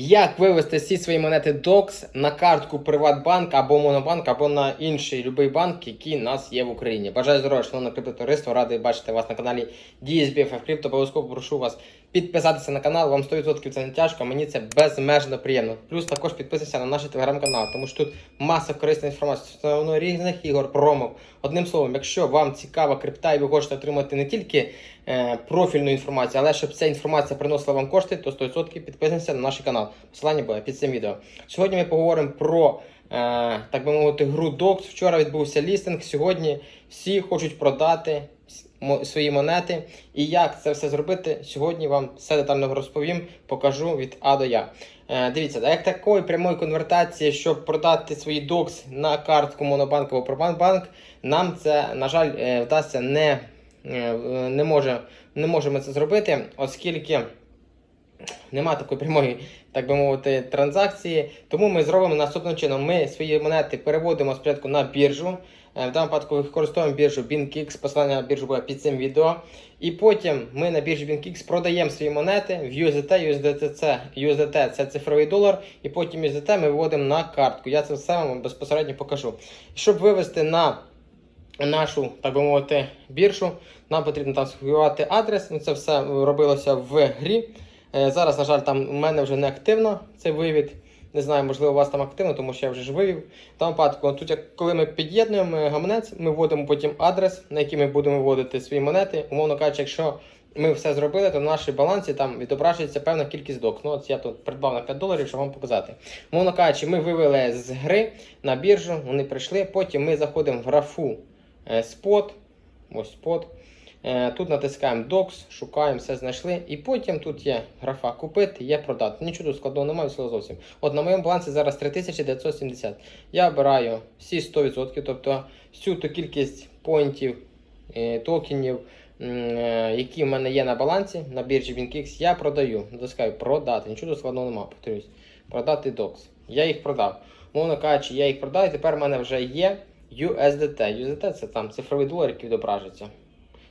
Як вивести всі свої монети DOX на картку Приватбанк або Монобанк, або на інший будь-який банк, який у нас є в Україні? Бажаю здоров'я, шановне криптотовариство, радий бачити вас на каналі DSBFF Crypto. Обов'язково прошу вас підписатися на канал. Вам 100% це не тяжко, мені це безмежно приємно. Плюс також підписуйся на наш телеграм-канал, тому що тут маса корисної інформації стосовно різних ігор, промов. Одним словом, якщо вам цікава крипта і ви хочете отримати не тільки е, профільну інформацію, але щоб ця інформація приносила вам кошти, то 100% підписуйтесь на наш канал. Посилання буде під цим відео. Сьогодні ми поговоримо про, е, так би мовити, гру DOX. Вчора відбувся лістинг. Сьогодні всі хочуть продати свої монети. І як це все зробити, сьогодні вам все детально розповім, покажу від А до Я. Е, дивіться, як такої прямої конвертації, щоб продати свої DOX на картку Монобанк або Пробанк, нам це, на жаль, е, вдасться не, е, не, може, не можемо це зробити, оскільки нема такої прямої, так би мовити, транзакції. Тому ми зробимо наступним чином. Ми свої монети переводимо спочатку на біржу. Е, В даному випадку використовуємо біржу BinKix, посилання на біржу буде під цим відео. І потім ми на біржі BinKix продаємо свої монети в USDT, USDT це, USDT це цифровий долар, і потім USDT ми виводимо на картку. Я це все вам безпосередньо покажу. Щоб вивести на нашу, так би мовити, біржу, нам потрібно там сховати адрес. Ну, це все робилося в грі. Е, Зараз, на жаль, там у мене вже не активно цей вивід. Не знаю, можливо, у вас там активно, тому що я вже ж вивів. Тому випадку, тут, коли ми під'єднуємо гаманець, ми вводимо потім адрес, на який ми будемо вводити свої монети. Умовно кажучи, якщо ми все зробили, то на нашій балансі там відображується певна кількість док. Ну, от я тут придбав на 5 доларів, щоб вам показати. Умовно кажучи, ми вивели з гри на біржу, вони прийшли, потім ми заходимо в графу е, спот. Ось спот. Е, Тут натискаємо Docs, шукаємо, все знайшли. І потім тут є графа купити, є продати. Нічого тут складного немає, всього зовсім. От на моєму балансі зараз 3970. Я обираю всі 100%, тобто всю ту кількість поінтів, е, токенів, е, які в мене є на балансі на біржі WinKix, я продаю. Натискаю продати. Нічого тут складного немає, повторюсь. Продати Docs. Я їх продав. Мовно кажучи, я їх продав, і тепер в мене вже є USDT. USDT це там цифровий долар, який відображується.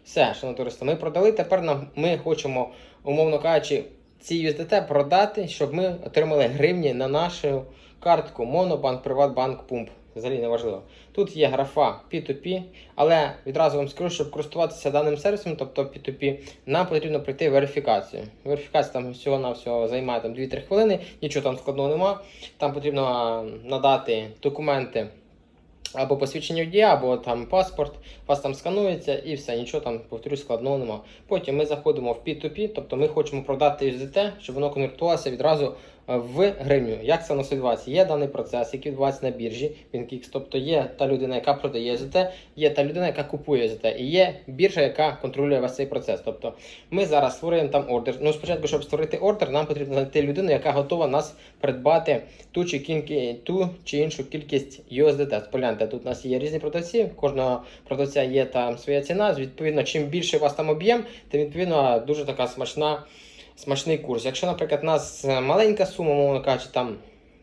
Все, шановні товариство, ми продали. Тепер нам ми хочемо, умовно кажучи, ці USDT продати, щоб ми отримали гривні на нашу картку Монобанк, Приватбанк, Пумп. Взагалі не важливо. Тут є графа P2P, але відразу вам скажу, щоб користуватися даним сервісом, тобто P2P, нам потрібно пройти верифікацію. Верифікація там всього на всього займає там 2-3 хвилини, нічого там складного нема. Там потрібно надати документи або посвідчення водія, або там паспорт, вас там сканується і все, нічого там, повторюсь, складного нема. Потім ми заходимо в P2P, тобто ми хочемо продати USDT, щоб воно конвертувалося відразу в гривню. Як це у нас відбувається? Є даний процес, який відбувається на біржі WinKix, тобто є та людина, яка продає USDT, є та людина, яка купує USDT, і є біржа, яка контролює весь цей процес. Тобто ми зараз створюємо там ордер. Ну, спочатку, щоб створити ордер, нам потрібно знайти людину, яка готова нас придбати ту чи, кінки, ту чи іншу кількість USDT. Погляньте, тут у нас є різні продавці, кожного продавця є там своя ціна. Відповідно, чим більше у вас там об'єм, тим відповідно дуже така смачна, смачний курс. Якщо, наприклад, у нас е, маленька сума, мовно кажучи, там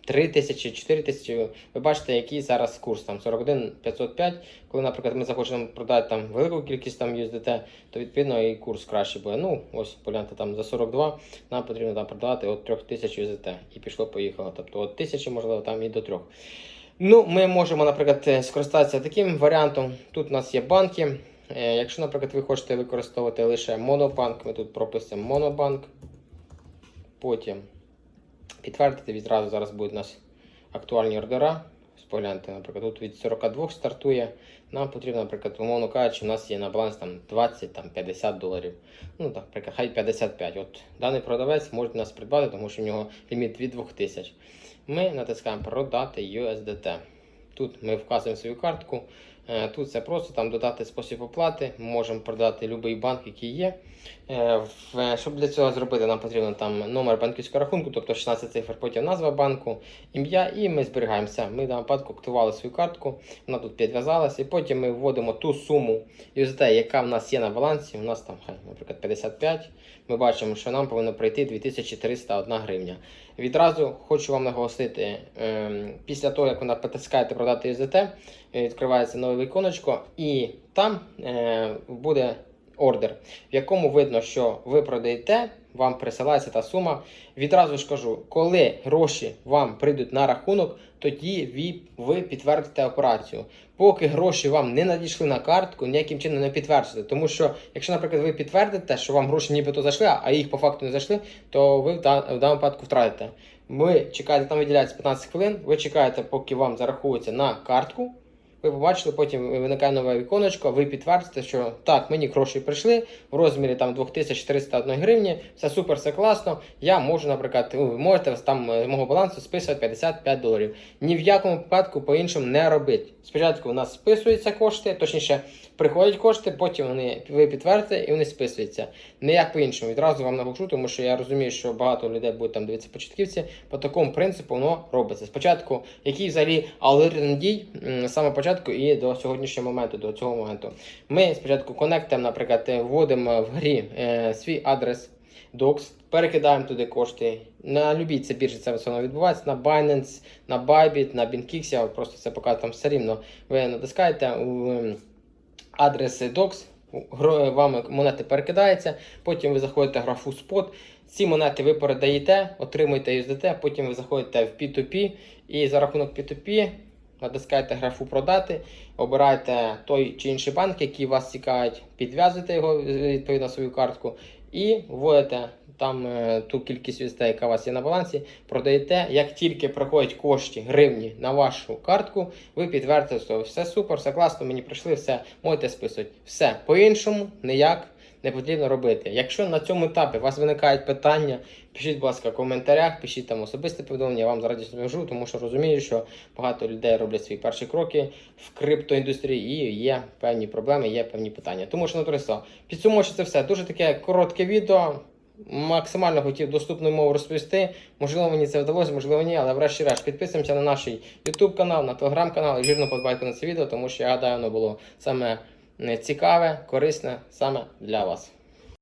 3 тисячі, 4 тисячі, ви бачите, який зараз курс там 41 505. Коли, наприклад, ми захочемо продати там велику кількість там USDT, то відповідно і курс краще буде. Ну, ось погляньте там за 42, нам потрібно там продавати от 3 тисяч USDT. І пішло, поїхало. Тобто от тисячі, можливо, там і до 3. Ну, ми можемо, наприклад, скористатися таким варіантом. Тут у нас є банки. Е, Якщо, наприклад, ви хочете використовувати лише монобанк, ми тут прописуємо монобанк. Потім підтвердити відразу зараз будуть у нас актуальні ордера. Погляньте, наприклад, тут від 42 стартує. Нам потрібно, наприклад, умовно кажучи, у нас є на балансі там 20 там, 50 доларів. Ну, так, наприклад, хай 55. От даний продавець може нас придбати, тому що в нього ліміт від 2000. Ми натискаємо продати USDT. Тут ми вказуємо свою картку. Е, Тут це просто там додати спосіб оплати. Ми можемо продати будь-який банк, який є. Е, Щоб для цього зробити, нам потрібно там номер банківського рахунку, тобто 16 цифр, потім назва банку, ім'я, і ми зберігаємося. Ми даному випадку активували свою картку, вона тут підв'язалася, і потім ми вводимо ту суму USD, яка в нас є на балансі. У нас там, наприклад, 55. Ми бачимо, що нам повинно прийти 2301 гривня. Відразу хочу вам наголосити, ем, після того, як ви натискаєте продати USDT, відкривається віконечко, і там е, буде ордер, в якому видно, що ви продаєте вам присилається та сума. Відразу ж кажу, коли гроші вам прийдуть на рахунок, тоді ви, підтвердите операцію. Поки гроші вам не надійшли на картку, ніяким чином не підтверджуйте. Тому що, якщо, наприклад, ви підтвердите, що вам гроші нібито зайшли, а їх по факту не зайшли, то ви в даному випадку втратите. Ви чекаєте, там виділяється 15 хвилин, ви чекаєте, поки вам зарахується на картку. Ви побачили, потім виникає нове віконечко, ви підтвердите, що так, мені гроші прийшли в розмірі там 2401 гривні, все супер, все класно. Я можу, наприклад, ви можете там з мого балансу списувати 55 доларів. Ні в якому випадку по-іншому не робити. Спочатку у нас списуються кошти, точніше, приходять кошти, потім вони ви підтвердите і вони списуються. Не як по-іншому. Відразу вам наголошу, тому що я розумію, що багато людей будуть там дивитися початківці. По такому принципу воно робиться. Спочатку, який взагалі алгоритм дій з самого початку і до сьогоднішнього моменту, до цього моменту. Ми спочатку конектимо, наприклад, е, вводимо в грі е, свій адрес DOCS, перекидаємо туди кошти. На любій це біржі це все одно відбувається, на Binance, на Bybit, на BinkX, я просто це показую там все рівно. Ви натискаєте ем, адрес DOCS, вам монети перекидаються, потім ви заходите в графу Spot, ці монети ви передаєте, отримуєте USDT, потім ви заходите в P2P і за рахунок P2P натискаєте графу продати, обираєте той чи інший банк, який вас цікавить, підв'язуєте його відповідно свою картку і вводите там е, ту кількість USDT, яка у вас є на балансі, продаєте. Як тільки приходять кошти гривні на вашу картку, ви підтвердите, що все супер, все класно, мені прийшли, все, можете списувати. Все по-іншому ніяк не потрібно робити. Якщо на цьому етапі у вас виникають питання, пишіть, будь ласка, в коментарях, пишіть там особисте повідомлення, я вам з радістю тому що розумію, що багато людей роблять свої перші кроки в криптоіндустрії і є певні проблеми, є певні питання. Тому що на підсумуючи це все, дуже таке коротке відео. Максимально хотів доступною мовою розповісти. Можливо, мені це вдалося, можливо, ні, але врешті-решт підписуємося на наш YouTube канал, на телеграм канал і жирно подбайте на це відео, тому що я гадаю, воно було саме цікаве, корисне саме для вас.